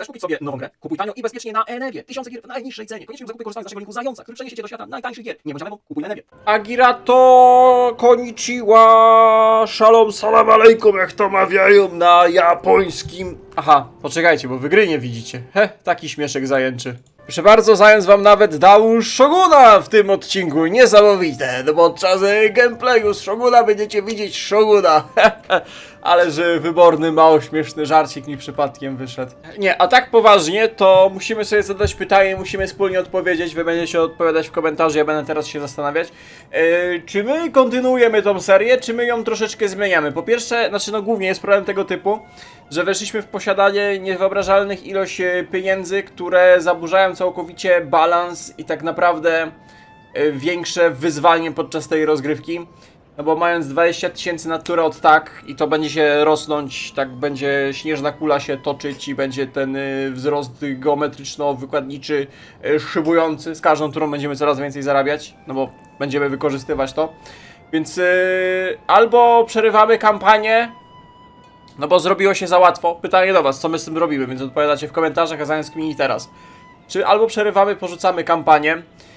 Chcesz kupić sobie nową grę? Kupuj tanio i bezpiecznie na Enewie. Tysiące gier w najniższej cenie. Koniecznie zakupy korzystając z naszego linku Zająca, który przeniesie cię do świata najtańszych gier. Nie bądź żadnego, kupuj na Enewie. Agirato konnichiwa, shalom salam alejkum, jak to mawiają na japońskim. Aha, poczekajcie, bo wy gry nie widzicie. He, taki śmieszek zajęczy. Proszę bardzo, Zając wam nawet dał Shoguna w tym odcinku. Niesamowite, no podczas e, gameplayu z Shoguna będziecie widzieć Shoguna. Ale że wyborny, mało śmieszny żarcik mi przypadkiem wyszedł. Nie, a tak poważnie, to musimy sobie zadać pytanie, musimy wspólnie odpowiedzieć. Wy będziecie odpowiadać w komentarzu, ja będę teraz się zastanawiać. E, czy my kontynuujemy tą serię, czy my ją troszeczkę zmieniamy? Po pierwsze, znaczy no głównie jest problem tego typu, że weszliśmy w posiadanie niewyobrażalnych ilość e, pieniędzy, które zaburzają całkowicie balans i tak naprawdę e, większe wyzwanie podczas tej rozgrywki. No bo mając 20 tysięcy natura od tak i to będzie się rosnąć, tak będzie śnieżna kula się toczyć i będzie ten y, wzrost geometryczno-wykładniczy y, szybujący, z każdą którą będziemy coraz więcej zarabiać, no bo będziemy wykorzystywać to. Więc y, albo przerywamy kampanię, no bo zrobiło się za łatwo. Pytanie do was, co my z tym robimy, więc odpowiadacie w komentarzach, a zamiast kmini teraz. Czy albo przerywamy, porzucamy kampanię, Yy,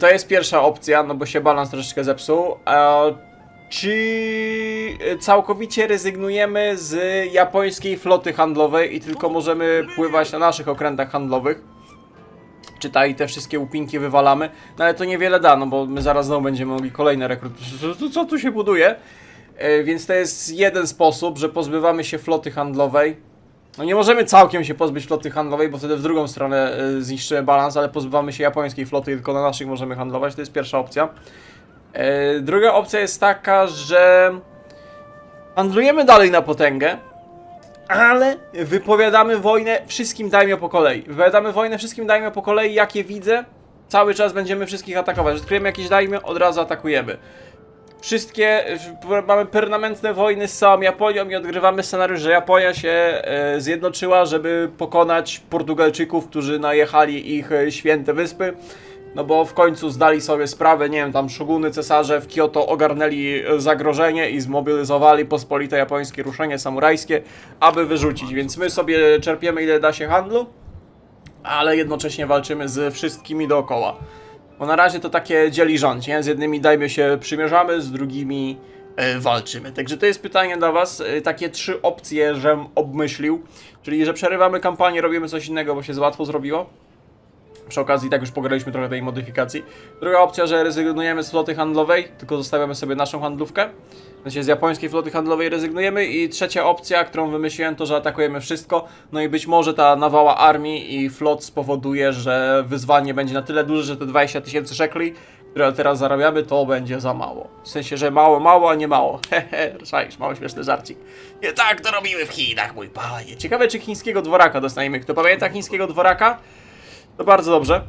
To jest pierwsza opcja, no bo się balans troszeczkę zepsuł. A czy całkowicie rezygnujemy z japońskiej floty handlowej i tylko możemy pływać na naszych okrętach handlowych? Czy ta i te wszystkie upinki wywalamy? No ale to niewiele da, no bo my zaraz znowu będziemy mogli kolejne rekruty. Co, tu się buduje? Yy, Więc to jest jeden sposób, że pozbywamy się floty handlowej. No nie możemy całkiem się pozbyć floty handlowej, bo wtedy w drugą stronę y, zniszczymy balans, ale pozbywamy się japońskiej floty tylko na naszych możemy handlować. To jest pierwsza opcja. E, druga opcja jest taka, że handlujemy dalej na potęgę, ale wypowiadamy wojnę wszystkim dajmy po kolei. Wypowiadamy wojnę wszystkim dajmy po kolei, jakie widzę. Cały czas będziemy wszystkich atakować. Odkryjemy jakieś dajmy, od razu atakujemy. Wszystkie, mamy permanentne wojny z całą Japonią i odgrywamy scenariusz, że Japonia się e, zjednoczyła, żeby pokonać Portugalczyków, którzy najechali ich e, święte wyspy. No bo w końcu zdali sobie sprawę, nie wiem, tam szoguny, cesarze w Kyoto ogarnęli e, zagrożenie i zmobilizowali pospolite japońskie ruszenie samurajskie, aby wyrzucić. Więc my sobie czerpiemy ile da się handlu, ale jednocześnie walczymy z wszystkimi dookoła. Bo na razie to takie dzieli rząd, nie? Z jednymi dajmy się przymierzamy, z drugimi e, walczymy. Także to jest pytanie dla was, e, takie trzy opcje, żem obmyślił. Czyli, że przerywamy kampanię, robimy coś innego, bo się za łatwo zrobiło. Przy okazji tak już pograliśmy trochę tej modyfikacji. Druga opcja, że rezygnujemy z floty handlowej, tylko zostawiamy sobie naszą handlówkę. W sensie z japońskiej floty handlowej rezygnujemy. I trzecia opcja, którą wymyśliłem, to że atakujemy wszystko. No i być może ta nawała armii i flot spowoduje, że wyzwanie będzie na tyle duże, że te 20 tysięcy szekli, które teraz zarabiamy, to będzie za mało. W sensie, że mało, mało, a nie mało. Hehe, czaisz, mało śmieszny żarcik. Nie tak to robimy w Chinach, mój panie. Ciekawe, czy chińskiego dworaka dostaniemy. Kto pamięta chińskiego dworaka? To bardzo dobrze.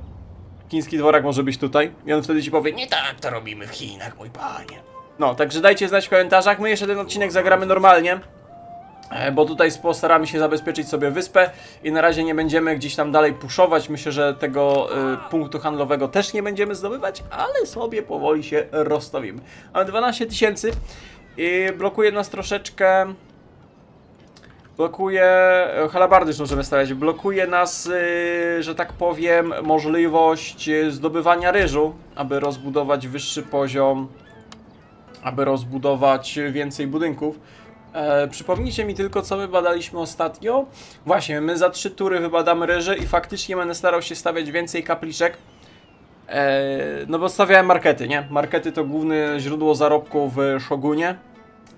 Chiński dworak może być tutaj. I on wtedy ci powie, nie tak to robimy w Chinach, mój panie. No, także dajcie znać w komentarzach. My jeszcze ten odcinek zagramy normalnie. e, Bo tutaj postaramy się zabezpieczyć sobie wyspę i na razie nie będziemy gdzieś tam dalej puszować. Myślę, że tego y, punktu handlowego też nie będziemy zdobywać, ale sobie powoli się rozstawimy. Mamy 12 tysięcy i blokuje nas troszeczkę blokuje, e, halabardy możemy stawiać, blokuje nas, y, że tak powiem, możliwość y, zdobywania ryżu, aby rozbudować wyższy poziom, aby rozbudować więcej budynków. E, przypomnijcie mi tylko, co my badaliśmy ostatnio. Właśnie, my za trzy tury wybadamy ryże i faktycznie będę starał się stawiać więcej kapliczek. E, no bo stawiałem markety, nie? Markety to główne źródło zarobku w Shogunie.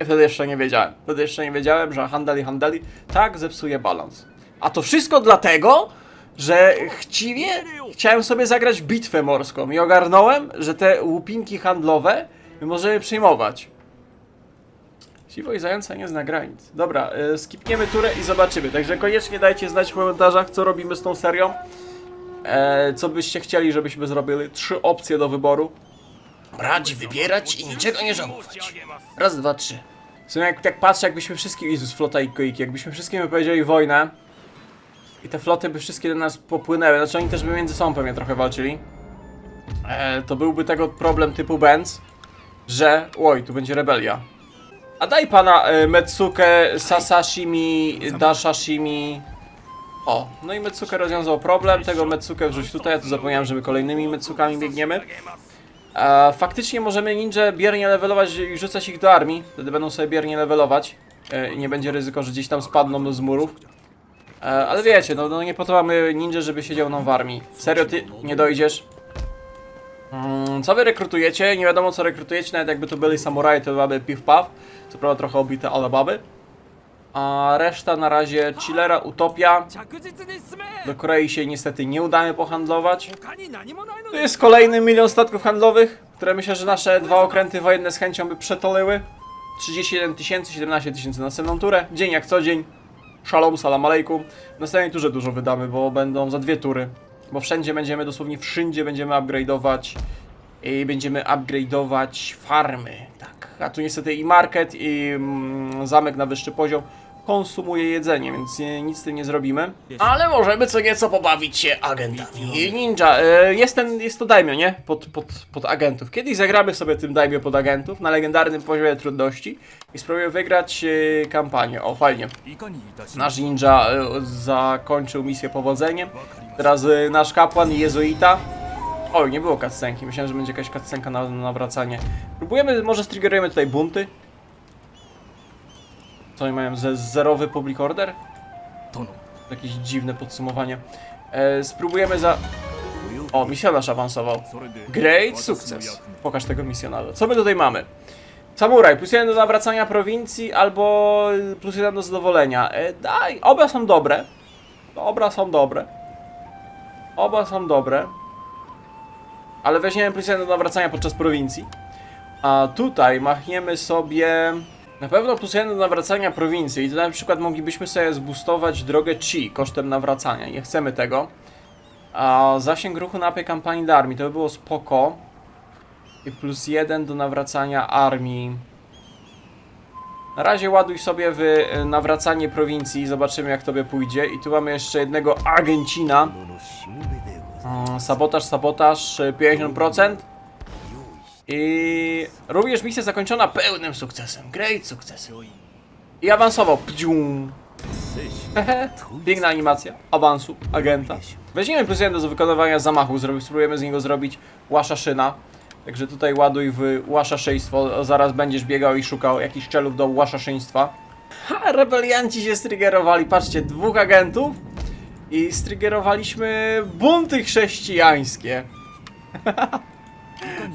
I wtedy jeszcze nie wiedziałem. Wtedy jeszcze nie wiedziałem, że handeli, handeli tak zepsuje balans. A to wszystko dlatego, że chciwie chciałem sobie zagrać bitwę morską i ogarnąłem, że te łupinki handlowe my możemy przejmować. Siwo i zająca nie zna granic. Dobra, y, skipniemy turę i zobaczymy. Także koniecznie dajcie znać w komentarzach, co robimy z tą serią. E, co byście chcieli, żebyśmy zrobili. Trzy opcje do wyboru. Brać, wybierać i niczego nie żałować. Raz, dwa, trzy. W sumie jak tak patrzę, jakbyśmy wszystkie... Jezus, flota i koiki, jakbyśmy wszystkim wypowiedzieli wojnę i te floty by wszystkie do nas popłynęły, znaczy oni też by między sobą pewnie trochę walczyli, e, to byłby tego problem typu Benz, że... Oj, tu będzie rebelia. A daj pana e, Metsuke Sasashimi Dashashimi O, no i Metsuke rozwiązał problem, tego Metsuke wrzuć tutaj, ja tu zapomniałem, że my kolejnymi Metsukami biegniemy. E, faktycznie możemy ninja biernie levelować i rzucać ich do armii, wtedy będą sobie biernie levelować. E, nie będzie ryzyko, że gdzieś tam spadną z murów. E, ale wiecie, no, no nie po to mamy ninja, żeby siedział nam w armii. Serio, ty nie dojdziesz? Mm, co wy rekrutujecie? Nie wiadomo co rekrutujecie, nawet jakby to byli samuraje, to mamy piw paw. Co prawda trochę obite ale baby. A reszta na razie Chillera, Utopia. Do Korei się niestety nie udamy pohandlować. To jest kolejny milion statków handlowych, które myślę, że nasze dwa okręty wojenne z chęcią by przetolyły. 31 tysięcy, 17 tysięcy na następną turę. Dzień jak co dzień. Shalom, salam alejkum. W następnej turze dużo wydamy, bo będą za dwie tury. Bo wszędzie będziemy, dosłownie wszędzie będziemy upgrade'ować i będziemy upgrade'ować farmy, tak. A tu niestety i market, i mm, zamek na wyższy poziom konsumuje jedzenie, więc nie, nic z tym nie zrobimy. Ale możemy co nieco pobawić się agentami. Ninja, y, jest, ten, jest to daimyo, nie? Pod, pod, pod agentów. Kiedyś zagramy sobie tym daimyo pod agentów na legendarnym poziomie trudności i spróbuję wygrać y, kampanię. O, fajnie. Nasz ninja y, zakończył misję powodzeniem. Teraz y, nasz kapłan jezuita Oj, nie było cutscenki. Myślałem, że będzie jakaś cutscenka na nawracanie. Próbujemy, może striggerujemy tutaj bunty. Co oni mają? Ze zerowy public order? No, jakieś dziwne podsumowanie. E, spróbujemy za... O, misjonarz awansował. Great sukces. Pokaż tego misjonarza. Co my tutaj mamy? Samuraj, plus jeden do nawracania prowincji albo y, plus jeden do zadowolenia. E, daj, oba są dobre. Dobra są dobre. Oba są dobre. Ale weźmiemy plus jeden do nawracania podczas prowincji. A tutaj machniemy sobie... Na pewno plus jeden do nawracania prowincji, i to na przykład moglibyśmy sobie zbustować drogę Chi kosztem nawracania, nie chcemy tego. A zasięg ruchu na AP kampanii do armii, to by było spoko. I plus jeden do nawracania armii. Na razie ładuj sobie w e, nawracanie prowincji, zobaczymy jak tobie pójdzie. I tu mamy jeszcze jednego agencina. Mm, sabotaż, sabotaż, 50%. I również misja zakończona pełnym sukcesem. Great sukces. I awansował. Pdzium. Piękna animacja awansu agenta. Weźmiemy plus do wykonywania zamachu, spróbujemy z niego zrobić łaszaszyna. Także tutaj ładuj w łaszaszyństwo, zaraz będziesz biegał i szukał jakichś celów do łaszaszyństwa. Ha, rebelianci się strygerowali, patrzcie, dwóch agentów i strygerowaliśmy bunty chrześcijańskie.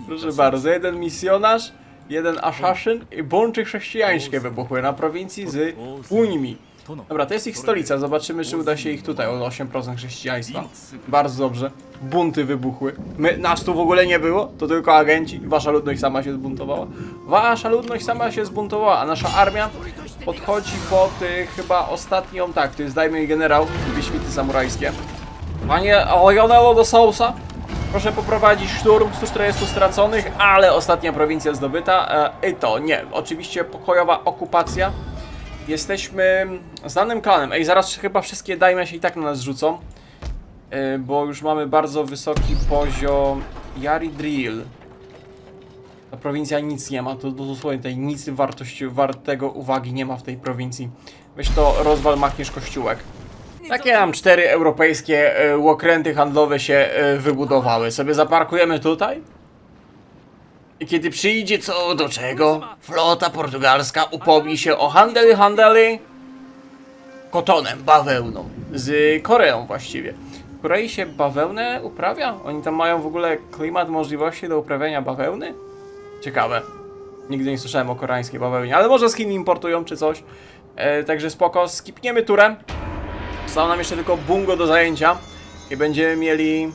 Proszę bardzo, jeden misjonarz, jeden assassin i bunty chrześcijańskie wybuchły na prowincji z Unimi. 殿 Dobra, to jest ich stolica. Zobaczymy, czy uda się ich tutaj o 8% chrześcijaństwa. Bardzo dobrze. Bunty wybuchły. My, nas tu w ogóle nie było, to tylko agenci. Wasza ludność sama się zbuntowała. Wasza ludność sama się zbuntowała, a nasza armia podchodzi pod y, chyba ostatnią, tak, to jest dajmy generał, dwie świty samurajskie. Panie Lionello do Sousa, proszę poprowadzić szturm 140 straconych, ale ostatnia prowincja zdobyta. E, I to nie, oczywiście pokojowa okupacja. Jesteśmy znanym klanem. Ej, zaraz chyba wszystkie dajmy się i tak na nas rzucą. Yy, bo już mamy bardzo wysoki poziom Yari Drill. Ta prowincja nic nie ma, to, dosłownie tutaj nic wartości, wartego uwagi nie ma w tej prowincji. Weź to rozwal, machniesz kościółek. Takie nam cztery europejskie e, łokręty handlowe się e, wybudowały. Sobie zaparkujemy tutaj. I kiedy przyjdzie co do czego, flota portugalska upomni się o handel i handeli kotonem, bawełną. Z Koreą właściwie. W Korei się bawełnę uprawia? Oni tam mają w ogóle klimat możliwości do uprawiania bawełny? Ciekawe. Nigdy nie słyszałem o koreańskiej bawełnie, ale może z Chin importują czy coś. E, także spoko, skipniemy turem. Zostało nam jeszcze tylko bungo do zajęcia i będziemy mieli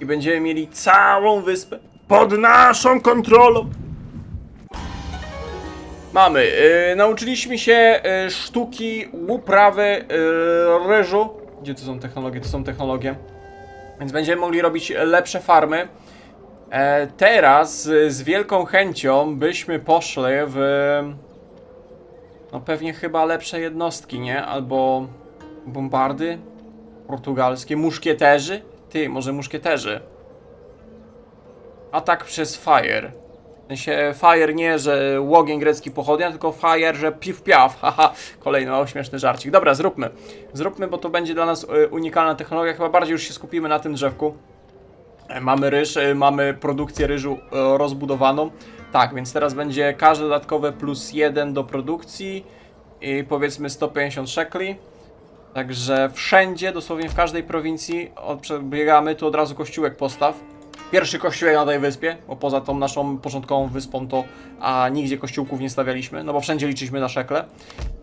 i będziemy mieli całą wyspę pod naszą kontrolą. Mamy, y, nauczyliśmy się y, sztuki uprawy y, ryżu. Gdzie to są technologie? To są technologie. Więc będziemy mogli robić lepsze farmy. E, teraz y, z wielką chęcią byśmy poszli w no pewnie chyba lepsze jednostki, nie? Albo bombardy portugalskie, muszkieterzy. Ty, może muszkieterzy. Atak przez fire. W sensie fire nie, że łogień grecki pochodnia, tylko fire, że piw piaf. Haha, kolejny mało śmieszny żarcik. Dobra, zróbmy. Zróbmy, bo to będzie dla nas y, unikalna technologia. Chyba bardziej już się skupimy na tym drzewku. E, Mamy ryż, e, mamy produkcję ryżu e, rozbudowaną. Tak, więc teraz będzie każde dodatkowe plus 1 do produkcji i powiedzmy 150 szekli. Także wszędzie, dosłownie w każdej prowincji przebiegamy, tu od razu kościółek postaw. Pierwszy kościółek na tej wyspie, bo poza tą naszą początkową wyspą to a nigdzie kościółków nie stawialiśmy, no bo wszędzie liczyliśmy na szekle.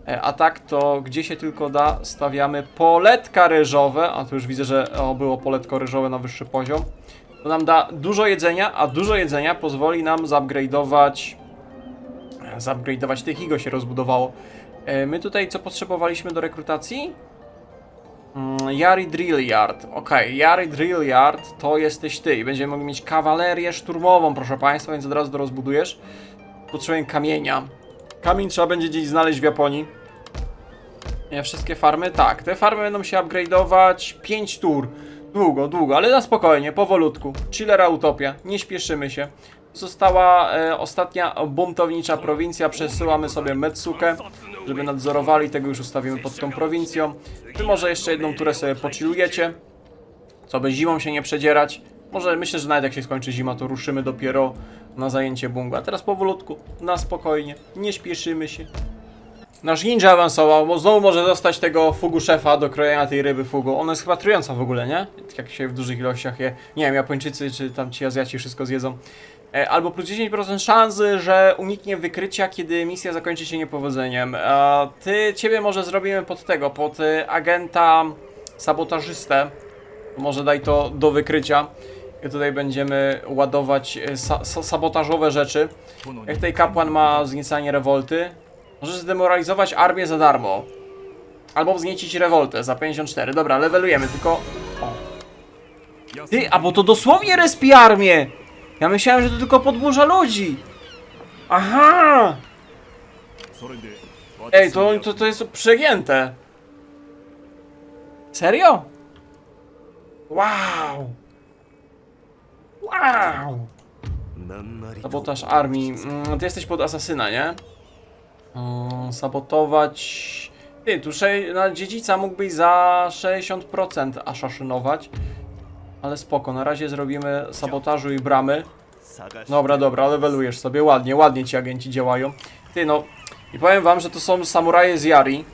E, A tak to gdzie się tylko da stawiamy poletka ryżowe, a tu już widzę, że o, było poletko ryżowe na wyższy poziom. To nam da dużo jedzenia, a dużo jedzenia pozwoli nam zupgrade'ować zupgrade'ować tych Higo się rozbudowało. E, My tutaj co potrzebowaliśmy do rekrutacji? Mm, Yari Drill Yard. Okej, Yari Drill Yard to jesteś ty i będziemy mogli mieć kawalerię szturmową, proszę państwa, więc od razu to rozbudujesz. Potrzebujemy kamienia. Kamień trzeba będzie gdzieś znaleźć w Japonii. Nie, wszystkie farmy? Tak, te farmy będą się upgrade'ować 5 tur. Długo, długo, ale na spokojnie, powolutku. Chillera Utopia, nie śpieszymy się. Została e, ostatnia buntownicza prowincja, przesyłamy sobie Metsukę, żeby nadzorowali, tego już ustawimy pod tą prowincją. Wy może jeszcze jedną turę sobie pochillujecie, co by zimą się nie przedzierać. Może myślę, że nawet jak się skończy zima, to ruszymy dopiero na zajęcie bunga. A teraz powolutku, na spokojnie, nie śpieszymy się. Nasz ninja awansował, bo znowu może dostać tego fugu szefa do krojenia tej ryby fugu. Ona jest chyba trująca w ogóle, nie? Jak się w dużych ilościach je, nie wiem, Japończycy czy tam ci Azjaci wszystko zjedzą. E, Albo plus 10% szansy, że uniknie wykrycia, kiedy misja zakończy się niepowodzeniem. A ty, ciebie może zrobimy pod tego, pod y, agenta sabotażystę. Może daj to do wykrycia. I tutaj będziemy ładować sa sa sabotażowe rzeczy. Jak tutaj kapłan ma wzniecanie rewolty, możesz zdemoralizować armię za darmo. Albo wzniecić rewoltę za 54. Dobra, levelujemy, tylko... O. Ty, a bo to dosłownie respi armię! Ja myślałem, że to tylko podburza ludzi. Aha! Ej, to, to, to jest przegięte. Serio? Wow! Wow! Sabotaż armii. Mm, ty jesteś pod asasyna, nie? Mm, sabotować... Ty, tu na dziedzica mógłbyś za 60% asaszynować. Ale spoko, na razie zrobimy sabotażu i bramy. Dobra, dobra, levelujesz sobie. Ładnie, ładnie ci agenci działają. Ty no, i powiem wam, że to są samuraje z Jari.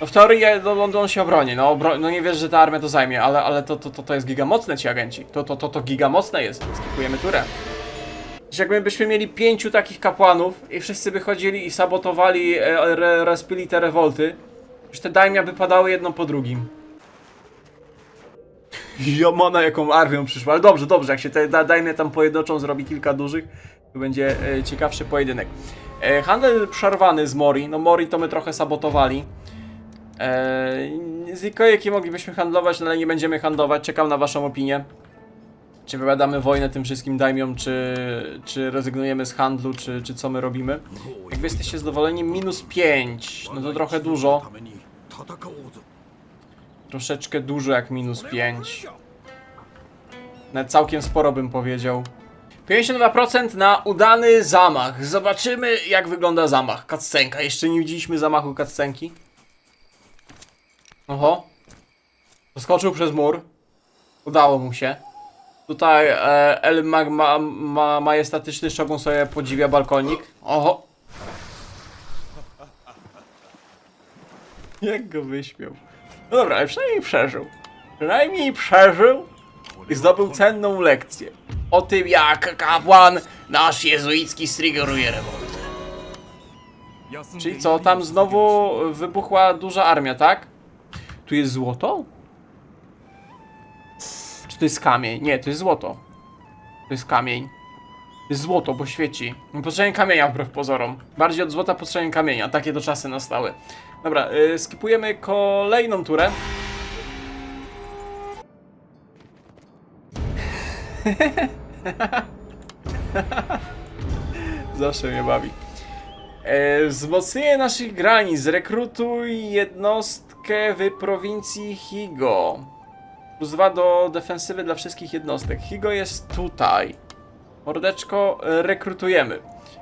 No w teorii no, London się obroni, no, obro no nie wiesz, że ta armia to zajmie, ale, ale to, to, to, to jest gigamocne ci agenci. To, to, to, to gigamocne jest. Skipujemy turę. Że jakbyśmy mieli pięciu takich kapłanów i wszyscy by chodzili i sabotowali, e, re, rozpili te rewolty, że te dajmia by padały jedną po drugim. Jomana jaką armią przyszła, ale dobrze, dobrze, jak się te da- tam pojednoczą, zrobi kilka dużych, to będzie e, ciekawszy pojedynek. E, handel przerwany z Mori, no Mori to my trochę sabotowali. E, z Ikojeki moglibyśmy handlować, no ale nie będziemy handlować, czekam na waszą opinię. Czy wypowiadamy wojnę tym wszystkim dajmiom, czy, czy rezygnujemy z handlu, czy, czy co my robimy. Jak wy jesteście zadowoleni, minus 5, no to trochę dużo. Troszeczkę dużo jak minus 5. Nawet całkiem sporo bym powiedział. 52% na udany zamach. Zobaczymy jak wygląda zamach. Kaccenka. Jeszcze nie widzieliśmy zamachu kaccenki. Oho. Skoczył przez mur. Udało mu się. Tutaj e, El ma, ma, ma, majestatyczny szogun sobie podziwia balkonik. Oho. Jak go wyśmiał. No dobra, ale przynajmniej przeżył. Przynajmniej przeżył i zdobył cenną lekcję. O tym jak kapłan nasz jezuicki striggeruje. Czyli co, tam znowu wybuchła duża armia, tak? Tu jest złoto? Czy to jest kamień? Nie, to jest złoto. To jest kamień. To jest złoto, bo świeci. Potrzebny kamienia wbrew pozorom. Bardziej od złota potrzebny kamienia. Takie do czasy nastały. Dobra, y, skipujemy kolejną turę. Zawsze mnie bawi. E, wzmocnienie naszych granic. Zrekrutuj jednostkę w prowincji Higo. Plus 2 do defensywy dla wszystkich jednostek. Higo jest tutaj. Mordeczko, e, rekrutujemy.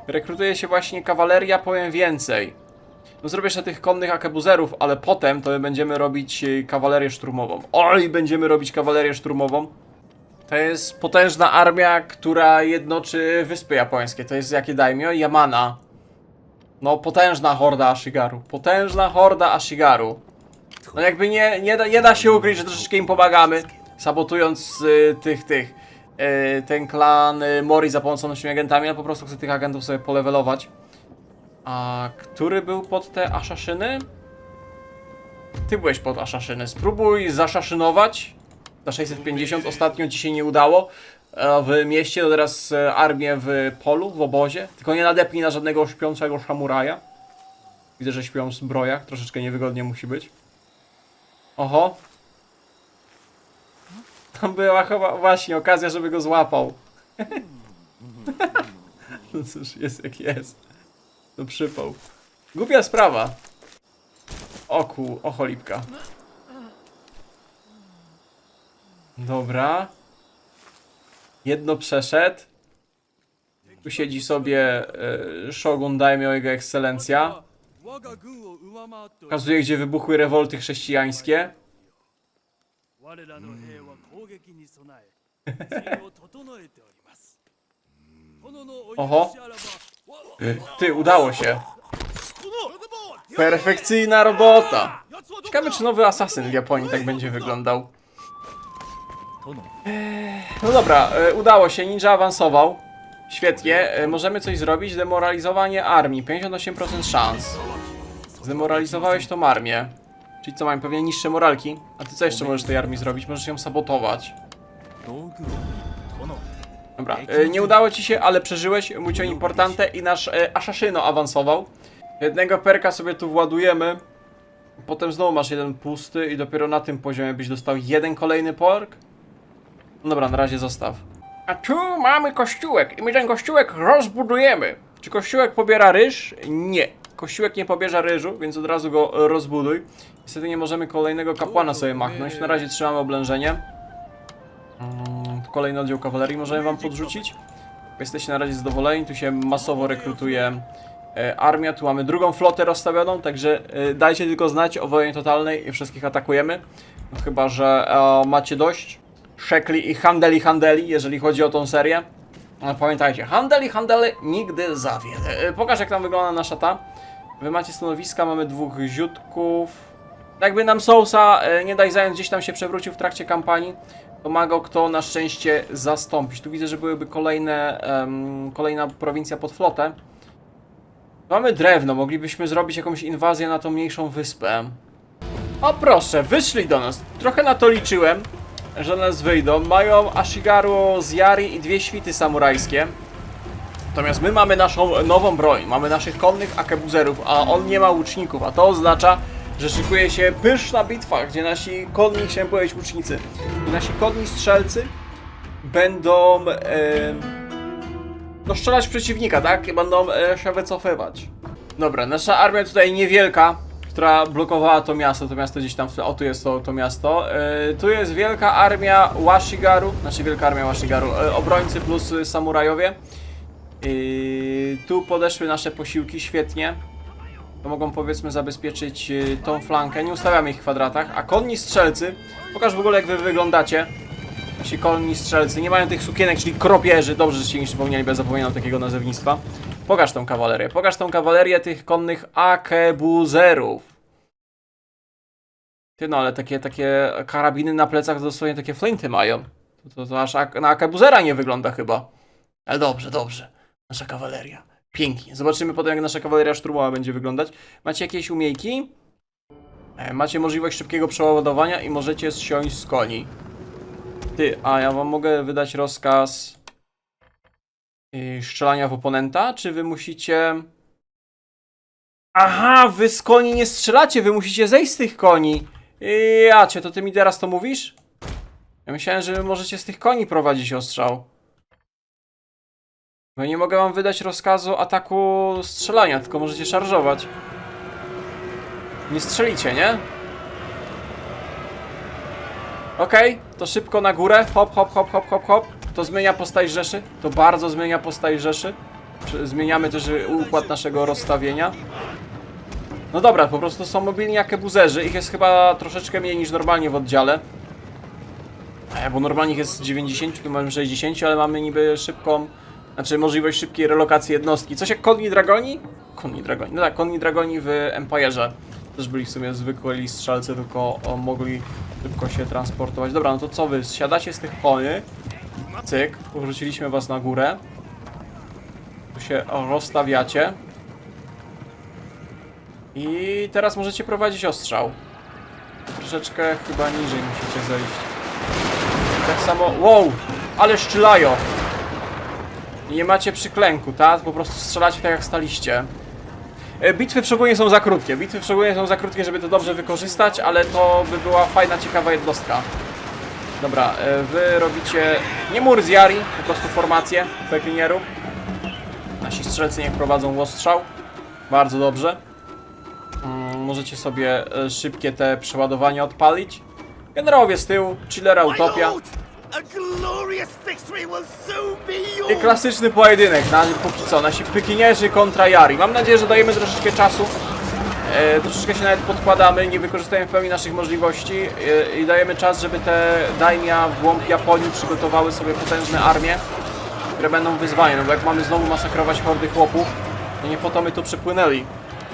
Rekrutuje się właśnie kawaleria, powiem więcej. No zrobię jeszcze tych konnych akebuzerów, ale potem to będziemy robić e, kawalerię szturmową. Oj, będziemy robić kawalerię szturmową. To jest potężna armia, która jednoczy Wyspy Japońskie. To jest jakie daimyo? Yamana. No, potężna horda Ashigaru. Potężna horda Ashigaru. No jakby nie, nie, da, nie da się ukryć, że troszeczkę im pomagamy, sabotując y, tych, tych, y, ten klan y, Mori za pomocą naszymi agentami, ale po prostu chcę tych agentów sobie polewelować. A który był pod te asaszyny? Ty byłeś pod asaszyny. Spróbuj zaszaszynować. Za 650 ostatnio ci się nie udało. E, W mieście, to teraz e, armię w polu, w obozie. Tylko nie nadepnij na żadnego śpiącego szamuraja. Widzę, że śpią w zbrojach. Troszeczkę niewygodnie musi być. Oho. Tam była chyba właśnie okazja, żeby go złapał. no cóż, jest jak jest. No przypał. Głupia sprawa. Oku, ocholipka. Dobra. Jedno przeszedł. Tu siedzi sobie y, Shogun Daimyo, jego ekscelencja. Pokazuje, gdzie wybuchły rewolty chrześcijańskie. Hmm. Oho. Ty, udało się. Perfekcyjna robota! Ciekawe, czy nowy asasyn w Japonii tak będzie wyglądał. No dobra, e, udało się, ninja awansował. Świetnie, e, możemy coś zrobić. Demoralizowanie armii, 58% szans. Zdemoralizowałeś tą armię. Czyli co, mamy pewnie niższe moralki? A ty co jeszcze możesz tej armii zrobić? Możesz ją sabotować. Dobra, e, nie udało ci się, ale przeżyłeś, e, mucio importante i nasz e, asaszyno awansował. Jednego perka sobie tu władujemy. Potem znowu masz jeden pusty i dopiero na tym poziomie byś dostał jeden kolejny pork. No dobra, na razie zostaw. A tu mamy kościółek i my ten kościółek rozbudujemy. Czy kościółek pobiera ryż? Nie. Kościółek nie pobierze ryżu, więc od razu go rozbuduj. Niestety nie możemy kolejnego kapłana sobie machnąć. Na razie trzymamy oblężenie. Kolejny oddział kawalerii możemy wam podrzucić. Jesteście na razie zadowoleni, tu się masowo rekrutuje e, armia, tu mamy drugą flotę rozstawioną, także e, dajcie tylko znać o wojnie totalnej i wszystkich atakujemy. No, chyba, że e, macie dość szekli i handeli handeli, jeżeli chodzi o tą serię. Ale pamiętajcie, handel i handele nigdy za wiele. E, Pokaż jak tam wygląda nasza ta. Wy macie stanowiska, mamy dwóch ziutków. Jakby nam Sousa, nie daj zając, gdzieś tam się przewrócił w trakcie kampanii, pomagał kto na szczęście zastąpić. Tu widzę, że byłyby kolejne, em, kolejna prowincja pod flotę. Mamy drewno, moglibyśmy zrobić jakąś inwazję na tą mniejszą wyspę. O proszę, wyszli do nas. Trochę na to liczyłem, że nas wyjdą. Mają Ashigaru z Yari i dwie świty samurajskie. Natomiast my mamy naszą nową broń, mamy naszych konnych akebuzerów, a on nie ma łuczników, a to oznacza, że szykuje się pyszna bitwa, gdzie nasi konni, chciałem powiedzieć łucznicy, nasi konni strzelcy będą e, no strzelać przeciwnika, tak? Będą e, się wycofywać. Dobra, nasza armia tutaj niewielka, która blokowała to miasto, to miasto gdzieś tam, o tu jest to, to miasto. E, tu jest wielka armia Washigaru, znaczy wielka armia Washigaru, e, obrońcy plus samurajowie. Tu podeszły nasze posiłki świetnie. To mogą powiedzmy zabezpieczyć yy, tą flankę. Nie ustawiamy ich w kwadratach. A konni strzelcy, pokaż w ogóle jak wy wyglądacie. Nasi konni strzelcy nie mają tych sukienek, czyli kropierzy. Dobrze, że się nie przypomnieli, bo ja zapominam takiego nazewnictwa. Pokaż tą kawalerię. Pokaż tą kawalerię tych konnych akebuzerów. Ty no, ale takie, takie karabiny na plecach dosłownie takie flinty mają. To, to, to aż ak- na akebuzera nie wygląda chyba. Ale dobrze, dobrze. Nasza kawaleria. Pięknie. Zobaczymy potem, jak nasza kawaleria szturmowa będzie wyglądać. Macie jakieś umiejki? E, Macie możliwość szybkiego przeładowania i możecie zsiąść z koni. Ty, a ja wam mogę wydać rozkaz yy, strzelania w oponenta, czy wy musicie... Aha, wy z koni nie strzelacie, wy musicie zejść z tych koni. Jacie, to ty mi teraz to mówisz? Ja myślałem, że wy możecie z tych koni prowadzić ostrzał. No nie mogę wam wydać rozkazu ataku strzelania, tylko możecie szarżować. Nie strzelicie, nie? Okej, to szybko na górę. Hop, hop, hop, hop, hop, hop. To zmienia postać Rzeszy. To bardzo zmienia postać Rzeszy. Zmieniamy też układ naszego rozstawienia. No dobra, po prostu są mobilni jak buzerzy. Ich jest chyba troszeczkę mniej niż normalnie w oddziale. E, Bo normalnie ich jest 90, tu mamy 60, ale mamy niby szybką, znaczy możliwość szybkiej relokacji jednostki. Coś jak Konni Dragoni? Konni Dragoni, no tak, Konni Dragoni w Empire'ze. Też byli w sumie zwykli strzelcy, tylko o, mogli szybko się transportować. Dobra, no to co wy, siadacie z tych koni, cyk, porzuciliśmy was na górę. Tu się rozstawiacie. I teraz możecie prowadzić ostrzał. Troszeczkę chyba niżej musicie zejść. Tak samo. Wow! Ale szczelają! Nie macie przyklęku, tak? Po prostu strzelacie tak jak staliście. E, Bitwy w są za krótkie. Bitwy w są za krótkie, żeby to dobrze wykorzystać, ale to by była fajna, ciekawa jednostka. Dobra, e, wy robicie nie mur z Yari, po prostu formację pekinierów. Nasi strzelcy niech prowadzą ostrzał. Bardzo dobrze. Mm, możecie sobie e, szybkie te przeładowania odpalić. Generałowie z tyłu, chillera utopia. I klasyczny pojedynek, na, póki co, nasi pykinierzy kontra Jari. Mam nadzieję, że dajemy troszeczkę czasu. E, troszeczkę się nawet podkładamy, nie wykorzystajemy w pełni naszych możliwości e, i dajemy czas, żeby te daimia w głąb Japonii przygotowały sobie potężne armie, które będą wyzwaniem. No bo jak mamy znowu masakrować hordy chłopów, to nie po to my tu przypłynęli.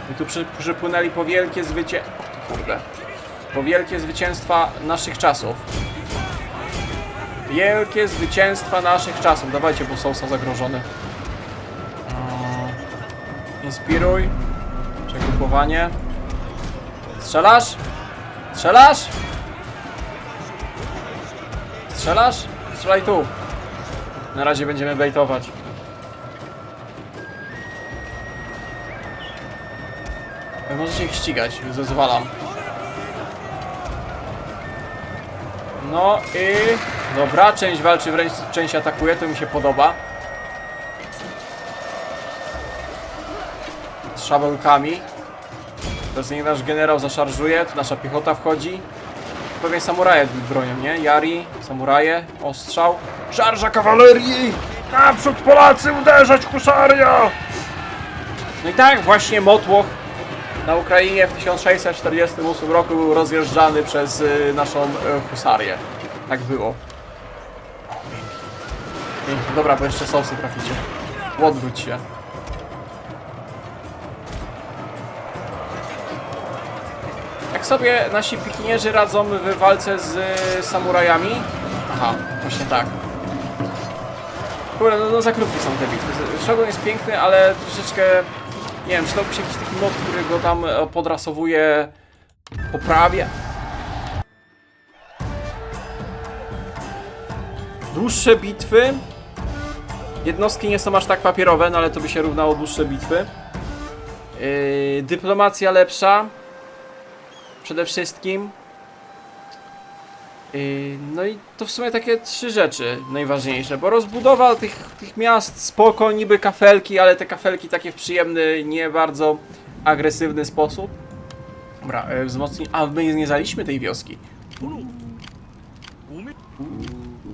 My tu przy, przypłynęli po wielkie zwycie... Kurde. Po wielkie zwycięstwa naszych czasów. Wielkie zwycięstwa naszych czasów. Dawajcie, bo Sousa zagrożony. Inspiruj. Przegrupowanie. Strzelasz? Strzelasz? Strzelasz? Strzelaj tu. Na razie będziemy baitować. Możecie ich ścigać, zezwalam. No i... Dobra, część walczy wręcz, część atakuje, to mi się podoba. Z szabelkami. Teraz niech nasz generał zaszarżuje, tu nasza piechota wchodzi. Pewnie samuraje bronią, nie? Jari, samuraje, ostrzał. Szarża kawalerii! Naprzód Polacy, uderzać husaria! No i tak właśnie Motłoch na Ukrainie w 1648 roku był rozjeżdżany przez y, naszą y, husarię. Tak było. Dobra, bo jeszcze sosy traficie. Odwróć się. Jak sobie nasi pikinierzy radzą w walce z y, samurajami? Aha, właśnie tak. Kurde, no, no za krótkie są te bitwy. Shogun jest piękny, ale troszeczkę... Nie wiem, przydałby się jakiś taki mod, który go tam e, podrasowuje, poprawia. Dłuższe bitwy. Jednostki nie są aż tak papierowe, no ale to by się równało dłuższe bitwy. Yy, dyplomacja lepsza. Przede wszystkim. No i to w sumie takie trzy rzeczy najważniejsze, bo rozbudowa tych, tych miast spoko, niby kafelki, ale te kafelki takie w przyjemny, nie bardzo agresywny sposób. Dobra, yy, wzmocni... A, my nie znaliśmy tej wioski.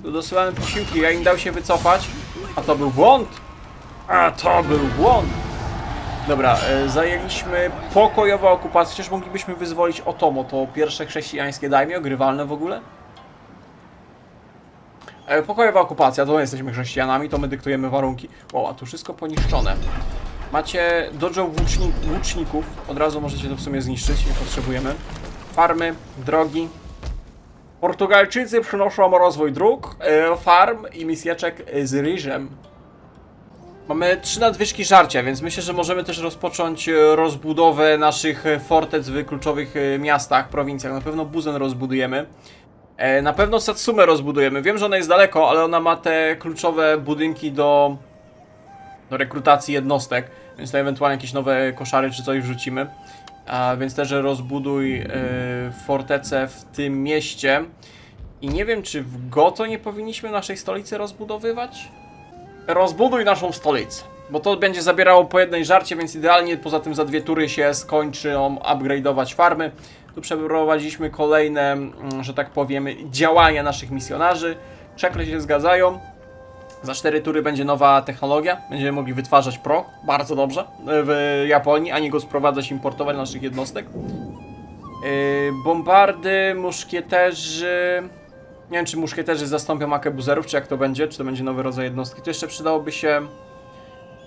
Dosyłałem posiłki, ja im dał się wycofać. A to był błąd! A to był błąd! Dobra, e, zajęliśmy pokojowa okupację, chociaż moglibyśmy wyzwolić Otomo, to pierwsze chrześcijańskie daimio, grywalne w ogóle. E, pokojowa okupacja, to my jesteśmy chrześcijanami, to my dyktujemy warunki. O, a tu wszystko poniszczone. Macie dojo włóczni łuczników, od razu możecie to w sumie zniszczyć, nie potrzebujemy. Farmy, drogi, Portugalczycy przynoszą rozwój dróg, e, farm i misjeczek z ryżem. Mamy trzy nadwyżki żarcia, więc myślę, że możemy też rozpocząć e, rozbudowę naszych e, fortec w kluczowych e, miastach, prowincjach. Na pewno Buzen rozbudujemy. E, Na pewno Satsumę rozbudujemy. Wiem, że ona jest daleko, ale ona ma te kluczowe budynki do, do rekrutacji jednostek, więc to ewentualnie jakieś nowe koszary czy coś wrzucimy. A więc też rozbuduj e, fortecę w tym mieście. I nie wiem, czy w Goto nie powinniśmy naszej stolicy rozbudowywać? Rozbuduj naszą stolicę. Bo to będzie zabierało po jednej żarcie, więc idealnie poza tym za dwie tury się skończą upgrade'ować farmy. Tu przeprowadziliśmy kolejne, mm, że tak powiem, działania naszych misjonarzy. Czekle się zgadzają. Za 4 tury będzie nowa technologia. Będziemy mogli wytwarzać pro bardzo dobrze w Japonii, a nie go sprowadzać, importować naszych jednostek. Yy, bombardy, muszkieterzy. Nie wiem, czy muszkieterzy zastąpią akebuzerów, czy jak to będzie, czy to będzie nowy rodzaj jednostki. Tu jeszcze przydałoby się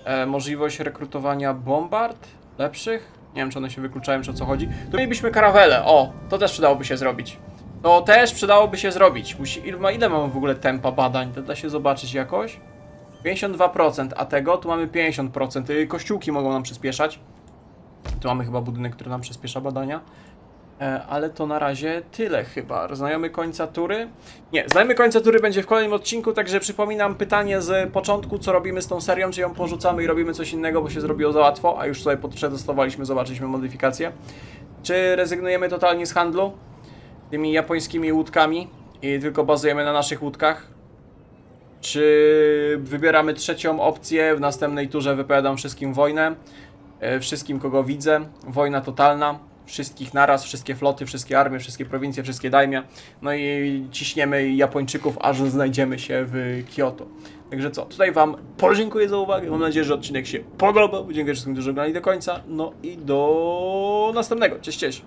e, możliwość rekrutowania bombard lepszych. Nie wiem, czy one się wykluczają, czy o co chodzi. Tu mielibyśmy karawele. O, to też przydałoby się zrobić. To też przydałoby się zrobić. Musi, ile, ile mamy w ogóle tempa badań? To da się zobaczyć jakoś? 52%, a tego tu mamy 50%. Y, Kościółki mogą nam przyspieszać. Tu mamy chyba budynek, który nam przyspiesza badania. E, ale to na razie tyle chyba. Znajomy końca tury? Nie, znajomy końca tury będzie w kolejnym odcinku, także przypominam pytanie z początku, co robimy z tą serią, czy ją porzucamy i robimy coś innego, bo się zrobiło za łatwo, a już sobie przetestowaliśmy, zobaczyliśmy modyfikacje. Czy rezygnujemy totalnie z handlu tymi japońskimi łódkami i tylko bazujemy na naszych łódkach? Czy wybieramy trzecią opcję, w następnej turze wypowiadam wszystkim wojnę, e, wszystkim kogo widzę, wojna totalna, wszystkich naraz, wszystkie floty, wszystkie armie, wszystkie prowincje, wszystkie dajmie, no i ciśniemy Japończyków, aż znajdziemy się w Kyoto. Także co, tutaj Wam podziękuję za uwagę, mam nadzieję, że odcinek się podobał, dziękuję wszystkim, którzy oglądali do końca, no i do następnego, cześć, cześć!